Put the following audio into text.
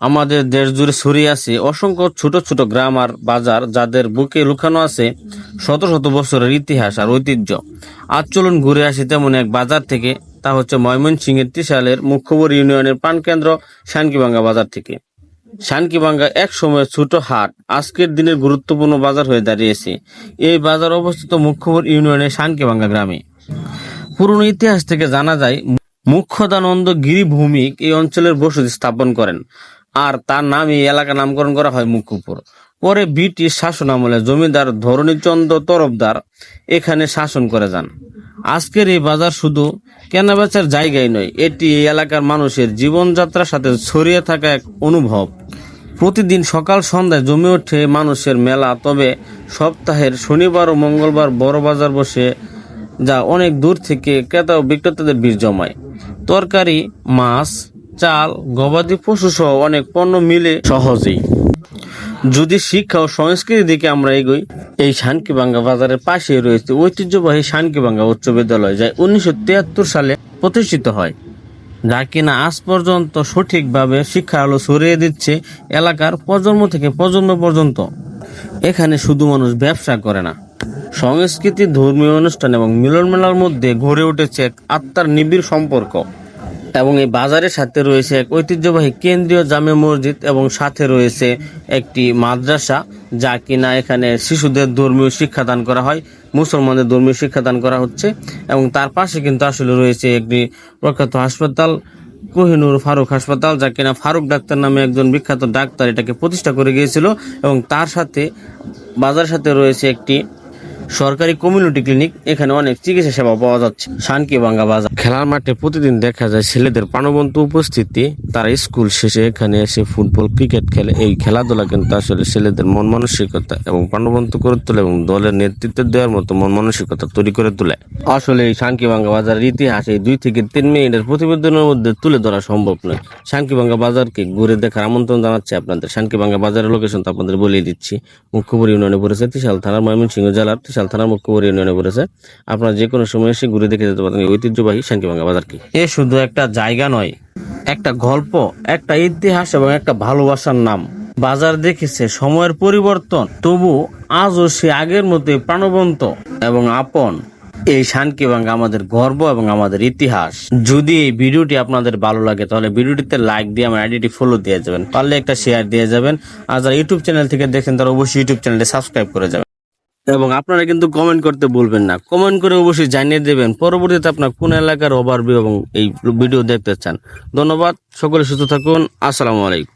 আমাদের দেশ জুড়ে ছড়িয়ে আছে অসংখ্য ছোট ছোট গ্রাম আর বাজার যাদের বুকে লুকানো আছে শত শত বছরের ইতিহাস আর ঐতিহ্য। আজ চলুন ঘুরে আসি তেমন এক বাজার থেকে, তা হচ্ছে ময়মনসিংহের ত্রিশালের মুখ্যবর ইউনিয়নের প্রাণকেন্দ্র শানকিবাঙ্গা বাজার থেকে। শানকিবাঙ্গা এক সময় ছোট হাট, আজকের দিনের গুরুত্বপূর্ণ বাজার হয়ে দাঁড়িয়েছে। এই বাজার অবস্থিত মুখ্যবর ইউনিয়নের শানকিবাঙ্গা গ্রামে। পুরনো ইতিহাস থেকে জানা যায়, মুখ্যদানন্দ গিরি ভৌমিক এই অঞ্চলের বসতি স্থাপন করেন। আর তার নাম এই এলাকা নামকরণ করা হয় মুখ্যপুর পরে ব্রিটিশ শাসন আমলে জমিদার ধরণীচন্দ্র তরফদার এখানে শাসন করে যান। আজকের এই বাজার শুধু কেনাবেচার জায়গায় নয়, এটি এই এলাকার মানুষের জীবনযাত্রার সাথে ছড়িয়ে থাকা এক অনুভব। প্রতিদিন সকাল সন্ধ্যায় জমে ওঠে মানুষের মেলা, তবে সপ্তাহের শনিবার ও মঙ্গলবার বড় বাজার বসে, যা অনেক দূর থেকে ক্রেতা ও বিক্রেতাদের ভিড় জমায়। তরকারি, মাছ চাল, গবাদি পশু সহ অনেক পণ্য মিলে সহজেই। যদি শিক্ষা ও সংস্কৃতির দিকে আমরা এগোই, এই শানকিবাঙ্গা বাজারের পাশে রয়েছে ঐতিহ্যবাহী শানকিবাঙ্গা উচ্চ বিদ্যালয়, যা উনিশশো তিয়াত্তর সালে প্রতিষ্ঠিত হয়। যা কিনা আজ পর্যন্ত সঠিকভাবে শিক্ষার আলো ছড়িয়ে দিচ্ছে এলাকার প্রজন্ম থেকে প্রজন্ম পর্যন্ত। এখানে শুধু মানুষ ব্যবসা করে না, সংস্কৃতি, ধর্মীয় অনুষ্ঠান এবং মিলন মেলার মধ্যে গড়ে উঠেছে এক আত্মার নিবিড় সম্পর্ক। এবং এই বাজারের সাথে রয়েছে এক ঐতিহ্যবাহী কেন্দ্রীয় জামে মসজিদ এবং সাথে রয়েছে একটি মাদ্রাসা, যা কিনা এখানে শিশুদের ধর্মীয় শিক্ষাদান করা হয়, মুসলমানদের ধর্মীয় শিক্ষাদান করা হচ্ছে এবং তার পাশে কিন্তু আসলে রয়েছে একটি প্রখ্যাত হাসপাতাল, কোহিনুর ফারুক হাসপাতাল, যা কিনা ফারুক ডাক্তার নামে একজন বিখ্যাত ডাক্তার এটাকে প্রতিষ্ঠা করে গিয়েছিল এবং তার সাথে বাজার সাথে রয়েছে একটি সরকারি কমিউনিটি ক্লিনিক এখানে অনেক চিকিৎসা সেবা পাওয়া যাচ্ছে। শানকি বাঙ্গা বাজার। খেলার মাঠে প্রতিদিন দেখা যায় ছেলেদের প্রাণবন্ত উপস্থিতি। তারা স্কুল শেষে এখানে এসে ফুটবল ক্রিকেট খেলে। এই খেলাধুলা কিন্তু আসলে ছেলেদের মন মানসিকতা এবং প্রাণবন্ত করে তোলে এবং দলের নেতৃত্ব দেওয়ার মতো মন মানসিকতা তৈরি করে তোলে। আসলে এই শানকি বাঙ্গা বাজারের ইতিহাস এই দুই থেকে তিন মিনিটের প্রতিবেদনের মধ্যে তুলে ধরা সম্ভব নয়। শানকিবাঙ্গা বাজারকে ঘুরে দেখার আমন্ত্রণ জানাচ্ছি আপনাদের। শানকিবাঙ্গা বাজারের লোকেশন তো আপনাদের বলিয়ে দিচ্ছি। মুখ্যপুর ইউনিয়নে পড়েছে ত্রিশাল থানার ময়মনসিংহ জেলার ত্রিশাল থানার মুখ্যপুর ইউনিয়নে পড়েছে আপনারা যে কোনো সময় এসে ঘুরে দেখে যেতে পারেন। ঐতিহ্যবাহী শানকিবাঙ্গা বাজারকে এ শুধু একটা জায়গা নয়, একটা গল্প, একটা ইতিহাস এবং একটা ভালোবাসার নাম। বাজার দেখেছে সময়ের পরিবর্তন, তবু আজও সে আগের মতোই প্রাণবন্ত এবং আপন। এই শানকিবাঙ্গা আমাদের গর্ব এবং আমাদের ইতিহাস। যদি এই ভিডিওটি আপনাদের ভালো লাগে, তাহলে ভিডিওটিতে লাইক দিয়ে আমার আইডিটি ফলো দিয়ে যাবেন, পারলে একটা শেয়ার দিয়ে যাবেন। আর যারা ইউটিউব চ্যানেল থেকে দেখেন, তারা অবশ্যই ইউটিউব চ্যানেলটি সাবস্ক্রাইব করে যাবেন। এবং আপনারা কিন্তু কমেন্ট করতে বলবেন না। কমেন্ট করে অবশ্যই জানিয়ে দেবেন। পরবর্তীতে আপনার কোন এলাকার ওভারভিউ এবং এই ভিডিও দেখতে চান। ধন্যবাদ। সকলে সুস্থ থাকুন। আসসালামু আলাইকুম।